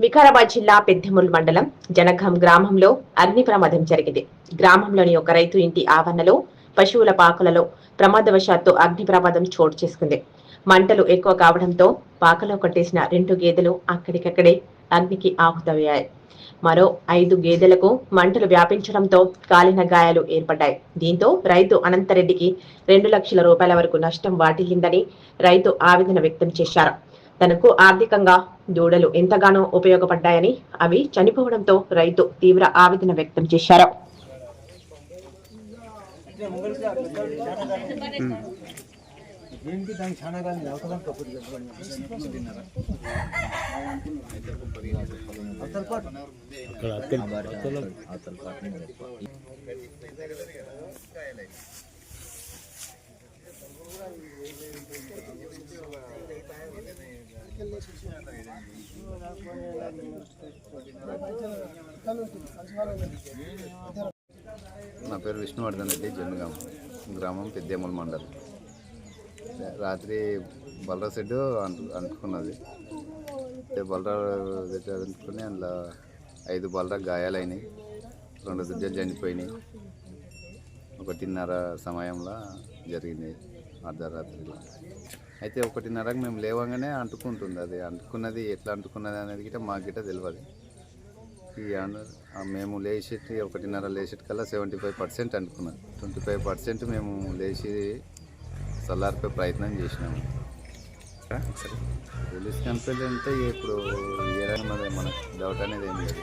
వికారాబాద్ జిల్లా పెద్దముల్ మండలం జనగం గ్రామంలో అగ్ని ప్రమాదం జరిగింది. గ్రామంలోని ఒక రైతు ఇంటి ఆవరణలో పశువుల పాకలలో ప్రమాదవశాత్తు అగ్ని ప్రమాదం చోటు చేసుకుంది. మంటలు ఎక్కువ కావడంతో పాకలో కట్టేసిన రెండు గేదెలు అక్కడికక్కడే అగ్నికి ఆహుతమయ్యాయి. మరో ఐదు గేదెలకు మంటలు వ్యాపించడంతో కాలిన గాయాలు ఏర్పడ్డాయి. దీంతో రైతు అనంతరెడ్డికి రెండు లక్షల రూపాయల వరకు నష్టం వాటిల్లిందని రైతు ఆవేదన వ్యక్తం చేశారు. తనకు ఆర్థికంగా దూడలు ఎంతగానో ఉపయోగపడ్డాయని అవి చనిపోవడంతో రైతు తీవ్ర ఆవేదన వ్యక్తం చేశారు. దీనికి నా పేరు విష్ణువర్ధన్ రెడ్డి జన్గాం గ్రామం పెద్దేముల మండలం. రాత్రి బలరా సెడ్డు అంటు అంటుకున్నది. బలరా సెడ్ అంటుకుని అందులో ఐదు బలరా గాయాలైనాయి రెండు దుడ్డలు చనిపోయినాయి. ఒకటిన్నర సమయంలో జరిగింది అర్ధరాత్రిలో. అయితే ఒకటిన్నరకు మేము లేవగానే అంటుకుంటుంది అది. అంటుకున్నది ఎట్లా అంటుకున్నది అనేది గిట్ట మాకు గిట్ట తెలియదు ఈ మేము లేచేటి ఒకటిన్నర లేచేటి కల్లా సెవెంటీ ఫైవ్ పర్సెంట్ అనుకున్నాం ట్వంటీ ఫైవ్ పర్సెంట్ మేము లేచి చల్లారిపోయే ప్రయత్నం చేసినాము. పోలీస్ కంప్లైంట్ అంటే ఇప్పుడు ఏ రకమైన మనకు డౌట్ అనేది ఏం లేదు.